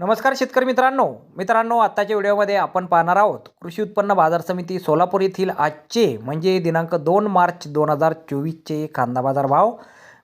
नमस्कार शेतकरी मित्रांनो. मित्रांनो आत्ताच्या व्हिडिओमध्ये आपण पाहणार आहोत कृषी उत्पन्न बाजार समिती सोलापूर येथील आजचे म्हणजे दिनांक दोन मार्च दोन हजार चोवीसचे कांदा बाजार भाव.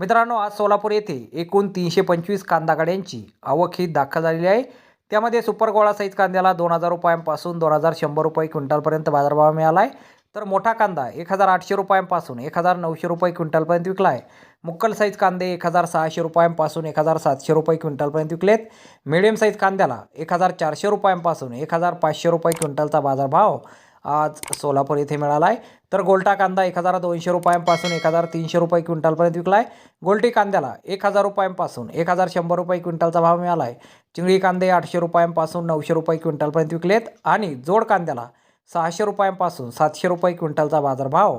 मित्रांनो आज सोलापूर येथे एकूण तीनशे पंचवीस कांदा गाड्यांची आवक ही दाखल झालेली आहे. त्यामध्ये सुपर गोळा साईज कांद्याला दोन हजार रुपयांपासून दोन हजार शंभर रुपये क्विंटलपर्यंत बाजारभाव मिळाला आहे. तर मोठा कांदा एक हजार आठशे रुपयांपासून एक हजार नऊशे रुपये क्विंटलपर्यंत विकला आहे. मुक्कल साईज कांदे एक हजार सहाशे रुपयांपासून एक हजार सातशे रुपये क्विंटलपर्यंत विकलेत. मिडियम साईज कांद्याला एक हजार चारशे रुपयांपासून एक हजार पाचशे रुपये क्विंटलचा बाजारभाव आज सोलापूर येथे मिळाला आहे तर गोल्टा कांदा एक हजार दोनशे रुपयांपासून एक हजार तीनशे रुपये क्विंटलपर्यंत विकला आहे गोल्टी कांद्याला एक हजार रुपयांपासून एक हजार शंभर रुपये क्विंटलचा भाव मिळाला आहे चिंगळी कांदे आठशे रुपयांपासून नऊशे रुपये क्विंटलपर्यंत विकलेत. आणि जोड कांद्याला सहाशे रुपयांपासून सातशे रुपये क्विंटलचा बाजारभाव